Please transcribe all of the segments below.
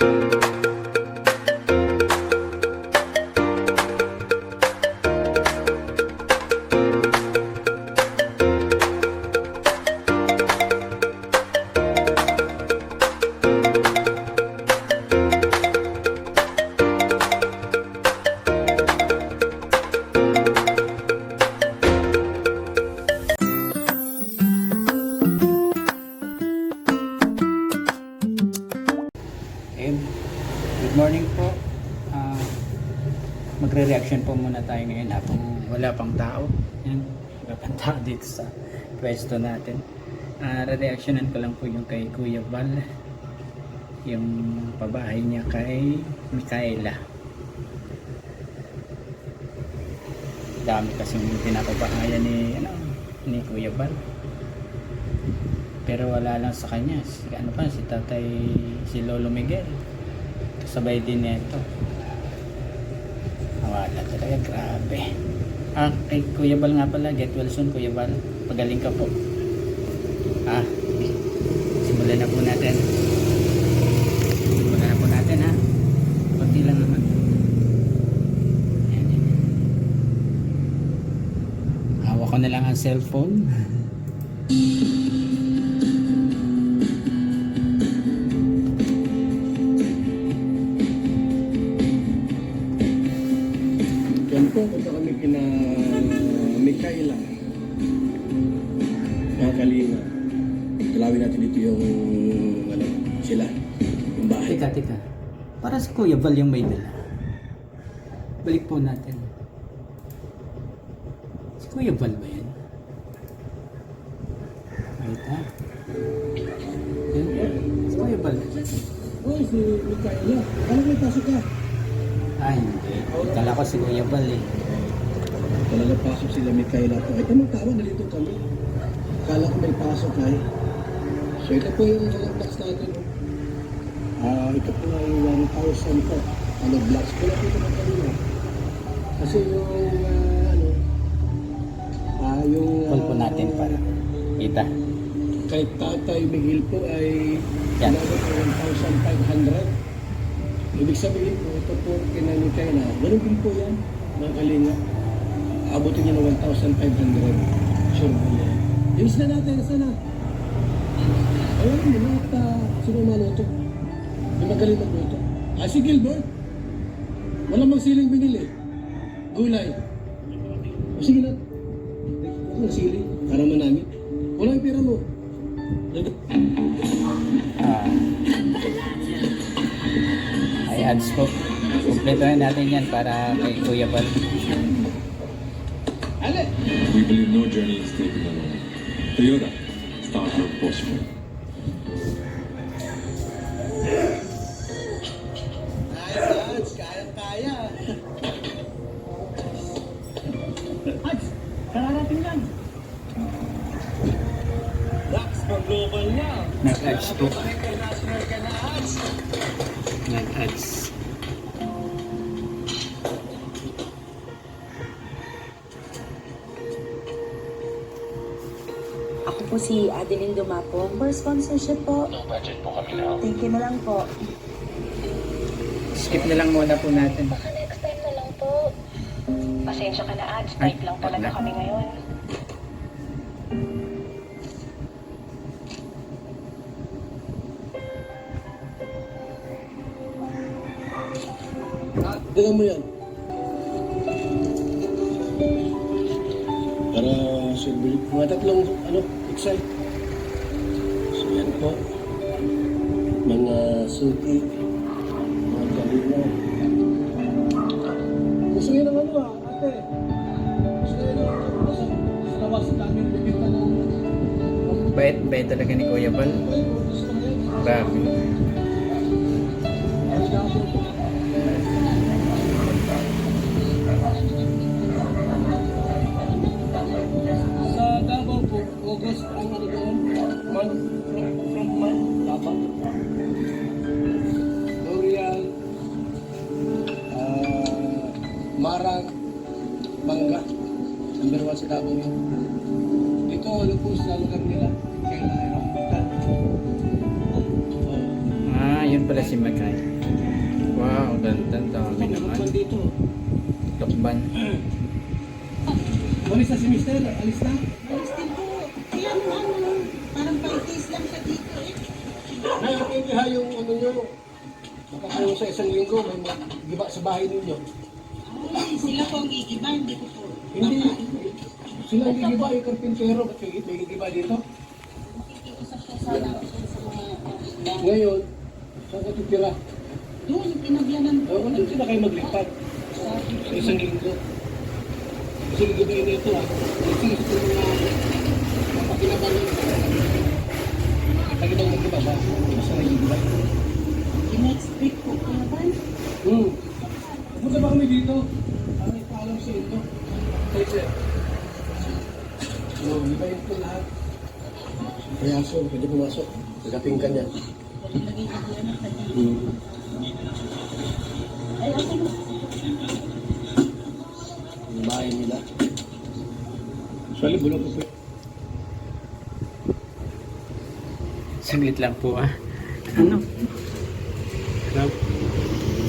Ayun. Magre-reaction po muna tayo ngayon habang wala pang tao. Yan. Wala pang tao dito sa pwesto natin. Ah, re-reactionan ko lang po yung kay Kuya Val. Yung pabahay niya kay Mikaela. Dami kasing pinapabahayan ni, ano, ni Kuya Val. Pero wala lang sa kanya. Si, ano pa, si tatay, si Lolo Miguel. Kasabay din nito. Wala talaga, grabe. Ah, kay Kuya Bal nga pala, get well soon, Kuya Bal. Pagaling ka po. Ah, simulan na po natin. Simulan na po natin, ha? Kunti lang naman. Ayan. Hawak ko na lang ang cellphone. sila. Yung bahay. Teka, teka. Para si Kuya Val yung may dala. Balik po natin. Si Kuya Val ba yan? Wait ha? Yan. Si Kuya Val. Oh, si Mikaela. Ano may pasok ka? Ah, hindi. Kala ko si Kuya Val eh. Talaga pasok sila Mikaela po. Ay, tamang tawa, nalito kami. Kala ko may pasok ay. So ito po yung mga natin. Ah, ito po ay 1,000 po. Ano, blocks ko lang ito kanina. Kasi yung, ah, ano, ah, yung... Call po natin para kita. kay Tatay Miguel po ay Yan. umabot ng 1,500. Ibig sabihin po, ito po kinani kayo na, ganun din po yan, mga kalinga. Abutin niya ng 1,500. Sure po yan. Yung isla natin, sana. Ayun, mga uh, sino maluto? Yung magaling magluto. Ah, si Gilbert. Walang magsiling binili. Gulay. O sige na. Walang siling. Para namin. Wala yung pera mo. Ah. Ay, ads po. Kompleto na natin yan para kay Kuya Val. Ale! We believe no journey is taken alone. Toyota, start your postman. Na, Hans. Nag-ads. Ako po si Adeline Dumapo. For sponsorship po. No budget po kami now. Thank you na lang po. Skip na lang muna po natin. Baka next time na lang po. Pasensya ka na, ads. Type lang talaga kami ngayon. Tignan mo yan. Para silbili. Mga tatlong, ano, excite. So yan po. Mga suki. Mga galina. Gusto nyo ano ah, ate? Gusto ano? Sa labas, dami yung bibita ng... Bait, bait talaga ni Kuya yan? Grabe. Davao. L'Oreal, ah, Marang, Mangga, number one sa Davao yun. Dito, ano po sa lugar nila, kailangan rambutan. Oh. Ah, yun pala si Makay. Wow, ganda. Dami naman. Tukban dito. Tukban. Alis na si Mister, alis na. Alis din po. Kaya ano, ano, parang paitis lang siya dito eh. Ngayon, iniha yung ano nyo. Makakaroon sa may magiba sa bahay ninyo. Ay, sila po ang gigiba, hindi ko po. Hindi. Sila ang gigiba, yung karpintero. Ba't may may gigiba dito? Nakikiusap sa mga Ngayon, saan ka titira? doon, pinagyanan Uh, wala sila kayo maglipat sa isang linggo. Kasi gigibayin ito ah. Kasi ito mga mapakinabangan. Lagi bang magiba ba? Basta nagigiba. next week po. Kaya ba? Hmm. Punta ba kami dito? Ano ipaalam sa ito? Kay sir. So, ibayin ko lahat. Kaya so, pwede pumasok. Pagdating ka niya. Hmm. Ay, ako. Yung bahay nila. Actually, bulong ko po. Saglit lang po ah. Ano? Grab.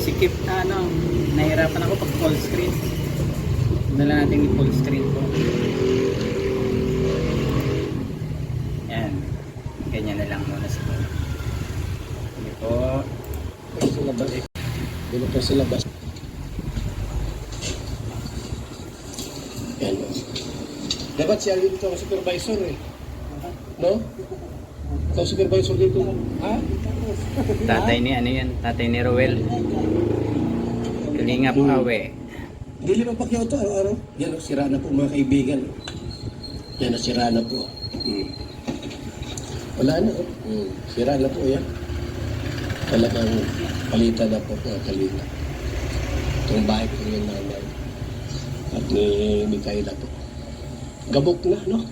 Sikip na ano. Nahirapan ako pag full screen. Dala natin yung full screen po. Yan. Ganyan na lang muna siguro. Sige po. Sa labas. Bulong ko sa labas. Yan. Dapat si Alvin ito ang supervisor eh. No? Ikaw supervisor dito. Ha? Tatay ni ano yan? Tatay ni Roel. Kalingap Hmm. awe. Dili pa pakyaw ito araw-araw. Yan o, sira na po mga kaibigan. Yan o, sira na po. Hmm. Wala na o. Hmm. Sira na po yan. Talagang palitan na po mga kalita. Itong bahay ko yung nanay. At ni Mikaela po. Gabok na, no?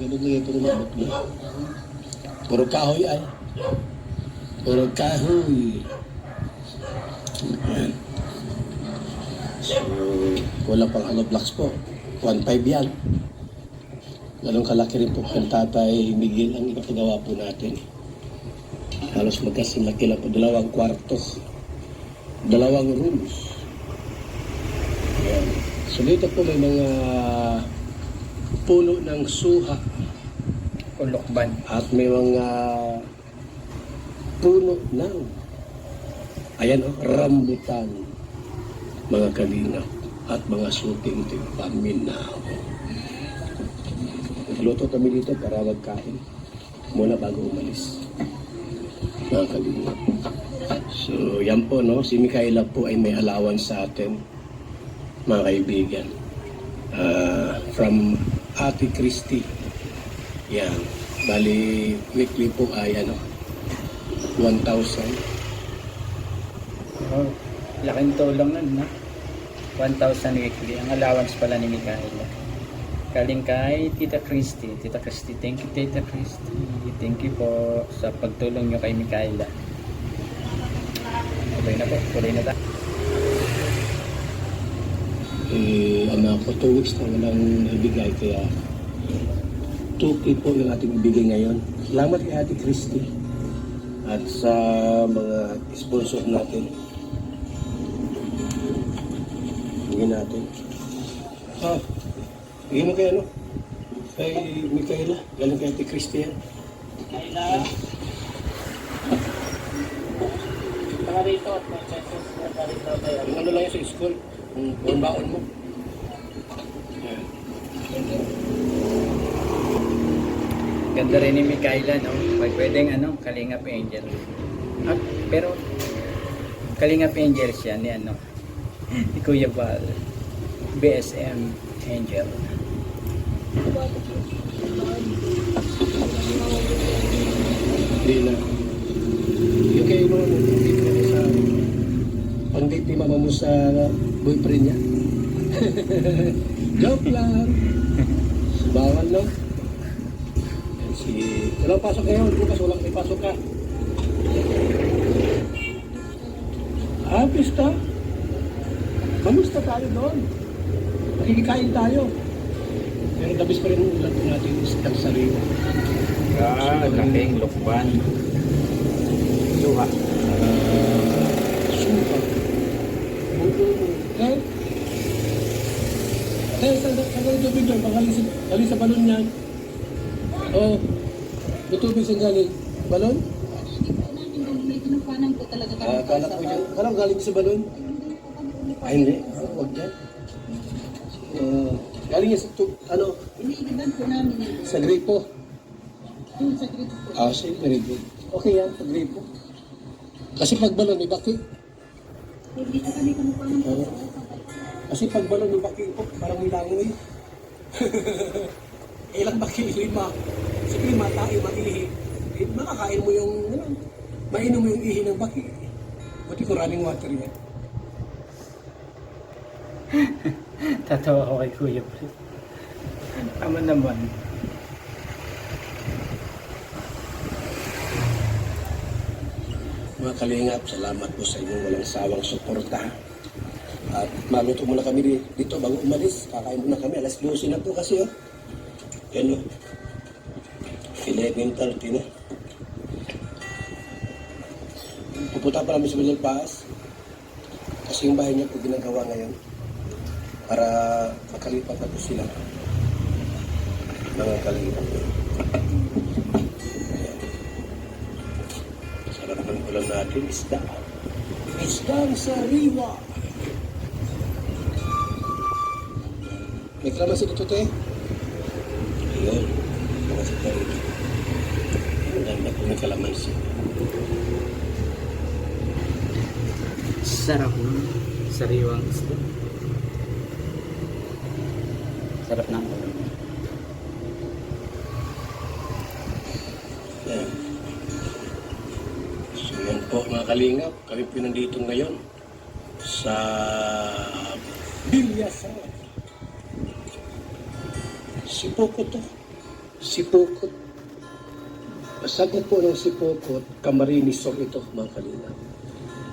Gabok na itong gabok na. Puro kahoy ay. Puro kahoy. Ayan. So, wala pang ano blocks po. 1.5 yan. Ganun kalaki rin po kang tatay Miguel ang ipapagawa po natin. Halos magkasimaki lang po. Dalawang kwarto. Dalawang rooms. Ayan. So dito po may mga puno ng suha Ulokban. at may mga puno ng ayan o, rambutan mga kalina at mga suting paminaw. Nagluto kami dito para magkain muna bago umalis. Mga kalina. So, yan po, no? Si Mikaela po ay may allowance sa atin, mga kaibigan. Ah, from Ate Christie. Yan. Bali, weekly po ay ano, 1,000. Oh, laking tulong nun, na. 1,000 weekly. Ang allowance pala ni Mikaela. Galing kay Tita Christy. Tita Christy, thank you Tita Christy. Thank you po sa pagtulong nyo kay Mikaela. Okay na po, tuloy na tayo. Eh, ano po, 2 weeks na walang ibigay, kaya 2K po yung ating ibigay ngayon. Salamat kay Ate Christy at sa mga sponsor natin. Bigyan natin. Ah, bigyan mo kay ano? Kay Micaela. Galing kay Ate Christy yan. Michaela. Mga rito at may chances na tayo. Yung ano lang yan sa school. Kung kung baon mo. Yan. Ganda rin ni Mikaela, no? Pag pwedeng, ano, Kalingap Angel. Ah, pero, Kalingap Angel siya ni, ano, ni Kuya Val. BSM Angel. Hindi na. Yung kayo dito mo sa pang-date ni mama mo sa boyfriend niya. Joke lang. Bawal no? Si... Walang pasok ngayon. Bukas walang may pasok ka. Ah, pista. Kamusta tayo doon? Makikikain tayo. Pero dabis pa rin ang ulat natin isang sarili. Ah, laking lukban. Ah, Ano? Buto mo. Eh? Eh, sa sa sa tubig doon, pagaling sa, sa balon niyan. Oo. Oh, may tubig sa galing. Balon? Ah, kala ko yan. Kala ko galing sa balon? Ay, hindi. Huwag yan. Ah, galing yan sa tu- ano, Iniibigan po namin yun. sa gripo. Yung sa grade po. Ah, very good. Okay yan, sa gripo. Kasi pag balon, may baki. Hindi po kami kumukuhanan po. Oo. Kasi pag balon, may baki po, parang may langoy. Ilang baki, lima. Sige, lima tayo, maihi. Eh, makakain mo yung, ano, mainom mo yung ihi ng baki. Buti ko running water yan. Tatawa ako kay Kuya Fred. Tama naman. Mga kalingap, salamat po sa inyong walang sawang suporta. At maluto muna kami di- dito bago umalis. Kakain muna kami. Alas 12 na po kasi oh. Yan oh. 11.30 na. Pupunta pa namin sa Middle Pass. Kasi yung bahay niya po ginagawa ngayon. Para makalipat na po sila. Mga kalingap. Sarap ng ulam natin, isda. Isda ang sariwa. May kalamansi dito, te. Ayun. Kalamansi tayo dito. Ang ganda po ng kalamansi. Sarap nun. Sariwang isda. Sarap ulam. Yan. So yan po mga kalingap. Kami po nandito ngayon sa Bilyasar. Sipokot to. Sipokot. Sagot po ng Sipokot, Camarines Sur ito mga kalingap.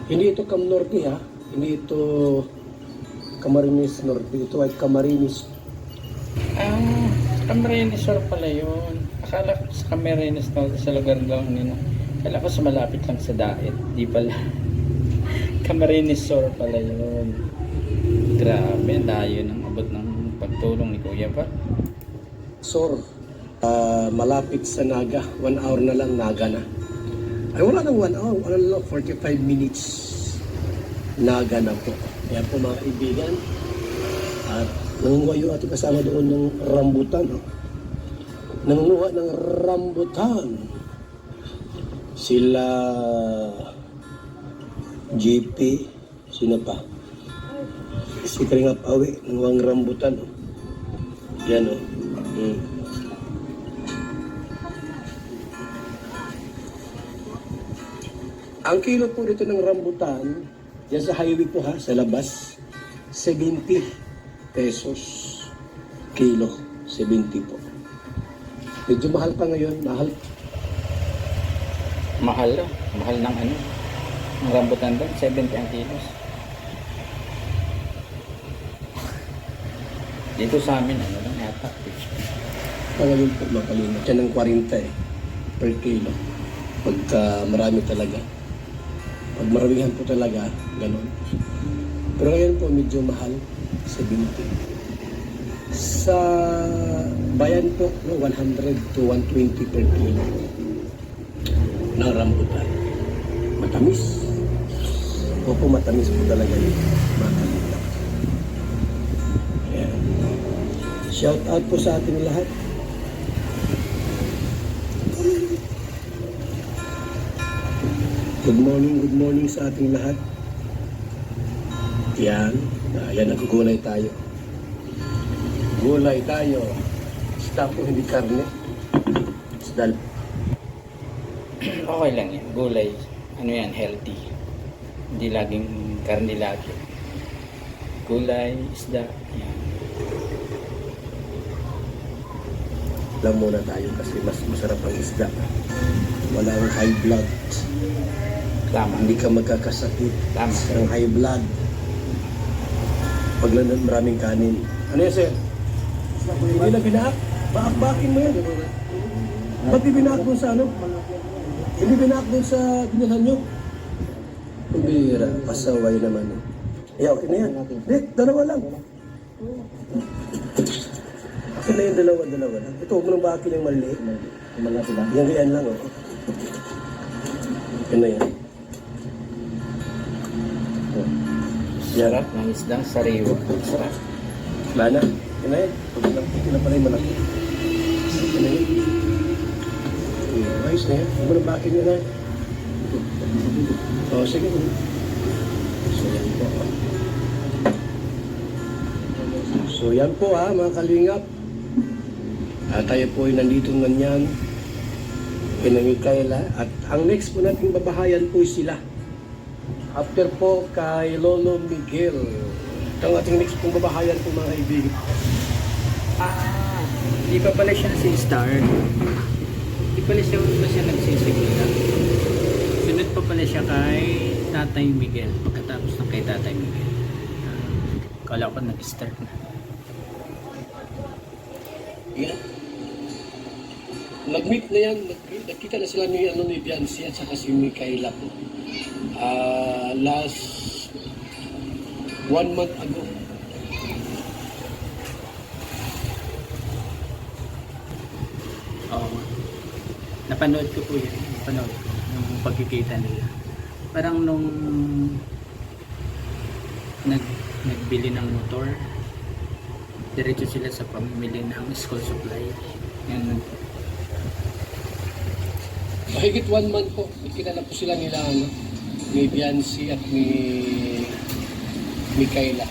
Hindi ito Cam Norte ha. Hindi ito Camarines Norte. Ito ay Camarines Ah, Camarines Sur pala yun. Akala ko sa Camarines na sa lugar lang nila. Akala ko sa malapit lang sa Daet. Di pala. Camarines Sur pala yun. Grabe, layo ng abot ng pagtulong ni Kuya pa. Sor, ah, malapit sa Naga. One hour na lang Naga na. Ay wala nang one hour, wala lang 45 minutes. Naga na po. Kaya po mga kaibigan, at nangunguha yung ating kasama doon ng rambutan. Oh. Nangunguha ng rambutan. Sila JP, sino pa? Si Karingap Awi, nangunguha ng rambutan. Oh. Yan o. Mm. Ang kilo po dito ng rambutan, yan sa highway po ha, sa labas, 70 pesos kilo. 70 po. Medyo mahal pa ngayon, mahal. Mahal ah. Mahal ng ano. Ang rambutan doon, 70 ang kilos. Dito sa amin, ano lang yata, 50. Pa ngayon po makalimot. Yan ang 40 eh, per kilo. Pagka marami talaga. Pag maramihan po talaga, ganun. Pero ngayon po medyo mahal, 70. Sa bayan po, no, 100 to 120 per kilo ng rambutan. Matamis. Opo, matamis po talaga yun. Ayan. Shout out po sa ating lahat. Good morning, good morning sa ating lahat. Yan, ah, yan nagugulay tayo. Gulay tayo. Isda po, hindi karne. Isda. Okay lang yan. Gulay, ano yan, healthy. Hindi laging karni lagi. Gulay, isda, yan. Lang muna tayo kasi mas masarap ang isda. Walang high blood. Tama. Hindi ka magkakasakit Tama. ng high blood. Pag landan maraming kanin. Ano yan, sir? Hindi na binaak. Baak-bakin mo yan. Ba't di binaak dun sa ano? Hindi binaak dun sa binilhan nyo? Bihira, pasaway naman. eh. Okay na yan. Hindi, dalawa lang. Okay na yung dalawa, dalawa lang. Ito, huwag mo nang baki ng maliit. Yan, yan lang, oh. Okay na yan. Yan. Sarap ng isdang sariwa. Sarap. Wala na. Okay na yan. Huwag lang, okay na pala yung malaki. Okay na yan. Ayos na yan. Huwag mo nang baki nyo na. Oh, sige. So, yan po. Yan ha, mga kalingap. At tayo po ay nandito ganyan. Kina Mikaela. At ang next po nating babahayan po sila. After po kay Lolo Miguel. Ito ang ating next pong babahayan po mga kaibigan. Ah, di pa pala siya si Star. Di pala siya pa siya nagsisigla. Sunod pa pala siya kay Tatay Miguel. Pagkatapos ng kay Tatay Miguel. Ah, kala ko nag-start na. Yan. Nag-meet na yan, nag- nagkita na sila ni, ano, ni Biancy at saka si Mikaela po. Ah, last one month ago. Oo. Napanood ko po yan. Napanood ko. Yung pagkikita nila. Parang nung nag, nagbili ng motor, diretso sila sa pamimili ng school supply. Yan. Mahigit one month po, na po sila nila, ano, ni Biancy at ni Mikaela.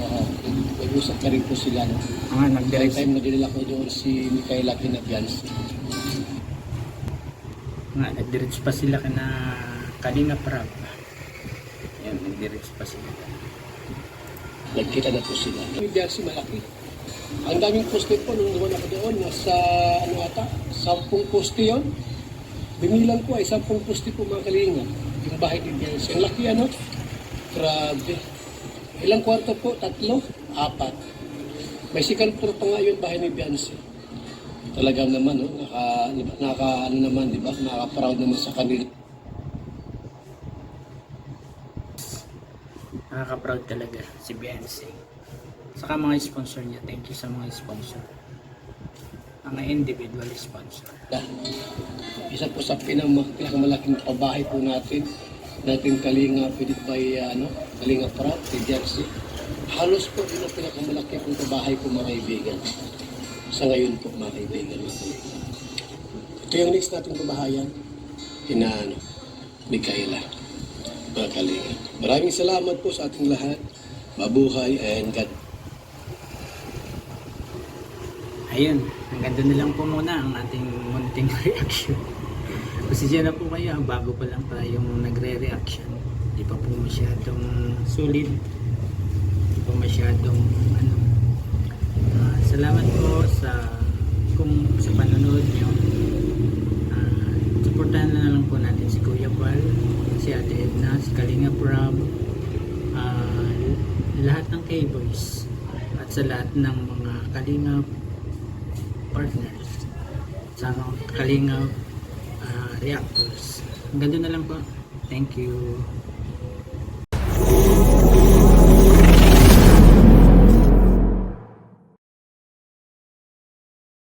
Uh, nag-usap na rin po sila. No? Ah, nag-direct time na dinala ko doon si Mikaela kina Biancy. nga, nag-direct pa sila kana Kalinga Prab. Yan, nag-direct pa sila. Nagkita na po sila. Yung Biancy malaki. Ang daming poste po nung naman ako doon. Nasa ano ata, sampung poste yon. Binilang ko ay sampung poste po mga kalinga. Yung bahay ni Biancy. Ang laki ano? Grabe. Ilang kwarto po? Tatlo? Apat. May second floor pa nga yung bahay ni Biancy. Talagang naman, no? naka, naka, ano naman, di ba? Naka-proud naman sa kanila. Nakaka-proud talaga si Beyonce. Saka mga sponsor niya. Thank you sa mga sponsor. Mga individual sponsor. Isa po sa pinakamalaking pabahay po natin, natin Kalinga Pidit by uh, ano, Kalinga Prab, kay Jersey. Halos po yun ang pinakamalaki pong pabahay po mga kaibigan. Sa ngayon po mga kaibigan. Mga kaibigan. Ito yung next nating pabahayan. Ina ano, Mikaela. Mga Kalinga. Maraming salamat po sa ating lahat. Mabuhay and God Ayun, hanggang doon na lang po muna ang ating munting reaction. Pasensya na po kayo, bago pa lang tayong nagre-reaction. Di pa po masyadong sulit. Di pa masyadong ano. Ah, salamat po sa kung sa panonood nyo. Ah, supportahan na lang po natin si Kuya Val, si Ate Edna, si Kalinga Prab, ah, lahat ng K-Boys at sa lahat ng mga Kalinga sa mga Kalinga ah, reactors. Hanggang doon na lang po. Thank you.